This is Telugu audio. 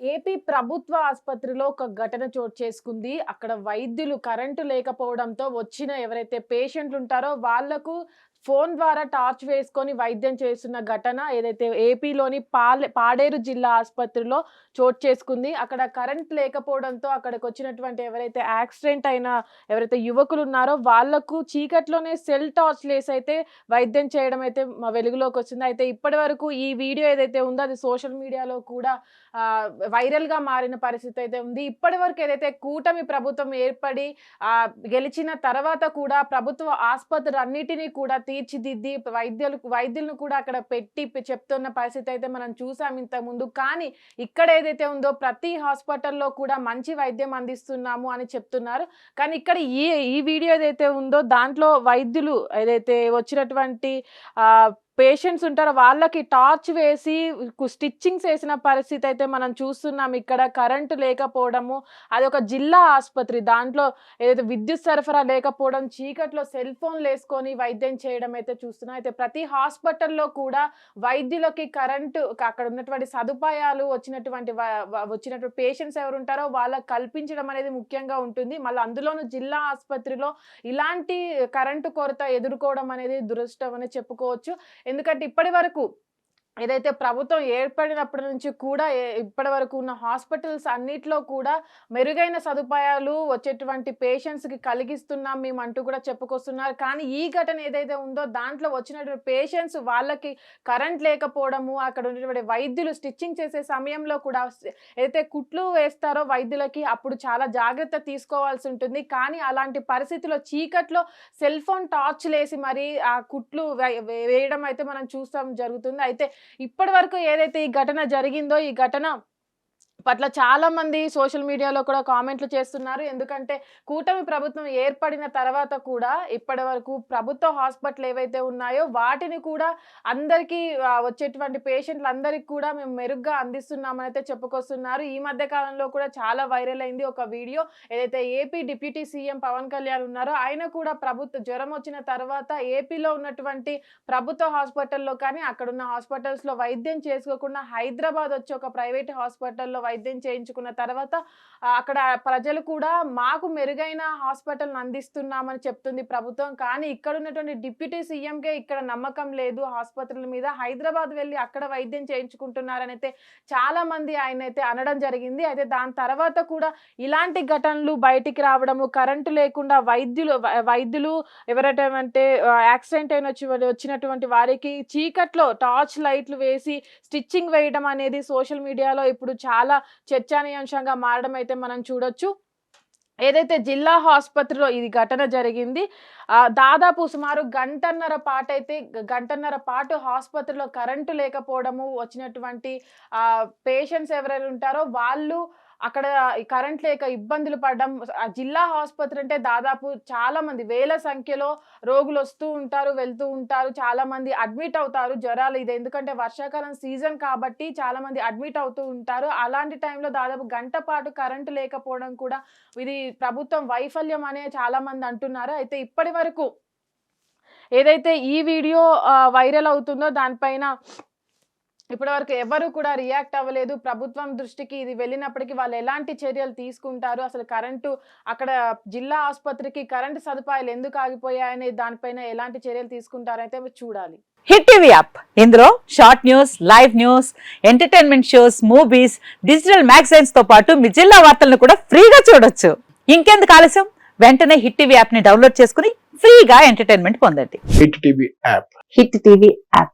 ఏపీ ప్రభుత్వ ఆసుపత్రిలో ఒక ఘటన చోటు చేసుకుంది. అక్కడ వైద్యులు కరెంటు లేకపోవడంతో వచ్చిన ఎవరైతే పేషెంట్లు ఉంటారో వాళ్ళకు ఫోన్ ద్వారా టార్చ్ వేసుకొని వైద్యం చేస్తున్న ఘటన ఏదైతే ఏపీలోని పాలే పాడేరు జిల్లా ఆసుపత్రిలో చోటు చేసుకుంది. అక్కడ కరెంట్ లేకపోవడంతో అక్కడికి వచ్చినటువంటి ఎవరైతే యాక్సిడెంట్ అయిన ఎవరైతే యువకులు ఉన్నారో వాళ్ళకు చీకట్లోనే సెల్ టార్చ్ లేసి అయితే వైద్యం చేయడం అయితే మా వెలుగులోకి వచ్చింది. అయితే ఇప్పటి వరకు ఈ వీడియో ఏదైతే ఉందో అది సోషల్ మీడియాలో కూడా వైరల్గా మారిన పరిస్థితి అయితే ఉంది. ఇప్పటి వరకు ఏదైతే కూటమి ప్రభుత్వం ఏర్పడి గెలిచిన తర్వాత కూడా ప్రభుత్వ ఆసుపత్రులు అన్నిటినీ కూడా తీర్చిదిద్ది వైద్యులు వైద్యులను కూడా అక్కడ పెట్టి చెప్తున్న పరిస్థితి అయితే మనం చూసాం ఇంతకుముందు. ముందు కానీ ఇక్కడ ఏదైతే ఉందో ప్రతి హాస్పిటల్లో కూడా మంచి వైద్యం అందిస్తున్నాము అని చెప్తున్నారు. కానీ ఇక్కడ ఈ ఈ వీడియో ఏదైతే ఉందో దాంట్లో వైద్యులు ఏదైతే వచ్చినటువంటి పేషెంట్స్ ఉంటారో వాళ్ళకి టార్చ్ వేసి స్టిచ్చింగ్స్ వేసిన పరిస్థితి అయితే మనం చూస్తున్నాం. ఇక్కడ కరెంటు లేకపోవడము అది ఒక జిల్లా ఆసుపత్రి. దాంట్లో ఏదైతే విద్యుత్ సరఫరా లేకపోవడం చీకట్లో సెల్ ఫోన్లు వేసుకొని వైద్యం చేయడం అయితే చూస్తున్నాం. అయితే ప్రతి హాస్పిటల్లో కూడా వైద్యులకి కరెంటు అక్కడ ఉన్నటువంటి సదుపాయాలు వచ్చినటువంటి వచ్చినటువంటి పేషెంట్స్ ఎవరు ఉంటారో వాళ్ళకి కల్పించడం అనేది ముఖ్యంగా ఉంటుంది. మళ్ళీ అందులోనూ జిల్లా ఆసుపత్రిలో ఇలాంటి కరెంటు కొరత ఎదుర్కోవడం అనేది దురదృష్టం అని చెప్పుకోవచ్చు. ఎందుకంటే ఇప్పటి వరకు ఏదైతే ప్రభుత్వం ఏర్పడినప్పటి నుంచి కూడా ఇప్పటి వరకు ఉన్న హాస్పిటల్స్ అన్నిట్లో కూడా మెరుగైన సదుపాయాలు వచ్చేటువంటి పేషెంట్స్కి కలిగిస్తున్నాం మేము అంటూ కూడా చెప్పుకొస్తున్నారు. కానీ ఈ ఘటన ఏదైతే ఉందో దాంట్లో వచ్చినటువంటి పేషెంట్స్ వాళ్ళకి కరెంట్ లేకపోవడము అక్కడ ఉన్నటువంటి వైద్యులు స్టిచ్చింగ్ చేసే సమయంలో కూడా ఏదైతే కుట్లు వేస్తారో వైద్యులకి అప్పుడు చాలా జాగ్రత్త తీసుకోవాల్సి ఉంటుంది. కానీ అలాంటి పరిస్థితిలో చీకట్లో సెల్ ఫోన్ టార్చ్ వేసి మరి ఆ కుట్లు వే- వే- వేయడం అయితే మనం చూస్తాం జరుగుతుంది. అయితే ఇప్పటి వరకు ఏదైతే ఈ ఘటన జరిగిందో ఈ ఘటన పట్ల చాలా మంది సోషల్ మీడియాలో కూడా కామెంట్లు చేస్తున్నారు. ఎందుకంటే కూటమి ప్రభుత్వం ఏర్పడిన తర్వాత కూడా ఇప్పటి వరకు ప్రభుత్వ హాస్పిటల్ ఏవైతే ఉన్నాయో వాటిని కూడా అందరికీ వచ్చేటువంటి పేషెంట్లు అందరికీ కూడా మేము మెరుగ్గా అందిస్తున్నామని అయితే చెప్పుకొస్తున్నారు. ఈ మధ్య కాలంలో కూడా చాలా వైరల్ అయింది ఒక వీడియో. ఏదైతే AP deputy CM Pawan Kalyan ఉన్నారో ఆయన కూడా ప్రభుత్వ జ్వరం వచ్చిన తర్వాత ఏపీలో ఉన్నటువంటి ప్రభుత్వ హాస్పిటల్లో కానీ అక్కడున్న హాస్పిటల్స్లో వైద్యం చేసుకోకుండా హైదరాబాద్ వచ్చి ఒక ప్రైవేట్ హాస్పిటల్లో వైద్యం చేయించుకున్న తర్వాత అక్కడ ప్రజలు కూడా మాకు మెరుగైన హాస్పిటల్ని అందిస్తున్నామని చెప్తుంది ప్రభుత్వం. కానీ ఇక్కడ ఉన్నటువంటి డిప్యూటీ సీఎంకే ఇక్కడ నమ్మకం లేదు. ఆసుపత్రుల మీద హైదరాబాద్ వెళ్ళి అక్కడ వైద్యం చేయించుకుంటున్నారని అయితే చాలా మంది ఆయన అయితే అనడం జరిగింది. అయితే దాని తర్వాత కూడా ఇలాంటి ఘటనలు బయటికి రావడము కరెంటు లేకుండా వైద్యులు వైద్యులు ఎవరైతే యాక్సిడెంట్ అయిన వచ్చినటువంటి వారికి చీకట్లో టార్చ్ లైట్లు వేసి స్టిచ్చింగ్ వేయడం అనేది సోషల్ మీడియాలో ఇప్పుడు చాలా చర్చనీయాంశంగా మారడం అయితే మనం చూడొచ్చు. ఏదైతే జిల్లా ఆసుపత్రిలో ఇది ఘటన జరిగింది దాదాపు సుమారు గంటన్నర పాటు అయితే గంటన్నర పాటు ఆసుపత్రిలో కరెంటు లేకపోవడము వచ్చినటువంటి పేషెంట్స్ ఎవరైనా ఉంటారో వాళ్ళు అక్కడ కరెంట్ లేక ఇబ్బందులు పడడం జిల్లా ఆసుపత్రి అంటే దాదాపు చాలా మంది వేల సంఖ్యలో రోగులు వస్తూ ఉంటారు వెళ్తూ ఉంటారు చాలా మంది అడ్మిట్ అవుతారు జ్వరాలు ఇది. ఎందుకంటే వర్షాకాలం సీజన్ కాబట్టి చాలా మంది అడ్మిట్ అవుతూ ఉంటారు. అలాంటి టైంలో దాదాపు గంట పాటు కరెంటు లేకపోవడం కూడా ఇది ప్రభుత్వం వైఫల్యం అనే చాలా మంది అంటున్నారు. అయితే ఇప్పటి ఏదైతే ఈ వీడియో వైరల్ అవుతుందో దానిపైన ఇప్పటివరకు ఎవరు కూడా రియాక్ట్ అవ్వలేదు. ప్రభుత్వం దృష్టికి ఇది వెళ్ళినప్పటికీ వాళ్ళు ఎలాంటి చర్యలు తీసుకుంటారు? అసలు కరెంటు అక్కడ జిల్లా ఆసుపత్రికి కరెంటు సదుపాయాలు ఎందుకు ఆగిపోయాయనే దానిపైన ఎలాంటి చర్యలు తీసుకుంటారైతే చూడాలి. Hit TV app. ఇందులో short news live news entertainment shows movies digital మ్యాగజైన్స్తో పాటు మీ జిల్లా వార్తలను కూడా ఫ్రీగా చూడొచ్చు. ఇంకెందుకు ఆలస్యం? వెంటనే హిట్ టీవీ యాప్ని డౌన్లోడ్ చేసుకుని ఫ్రీగా ఎంటర్టైన్మెంట్ పొందండి. Hit TV app. Hit TV app.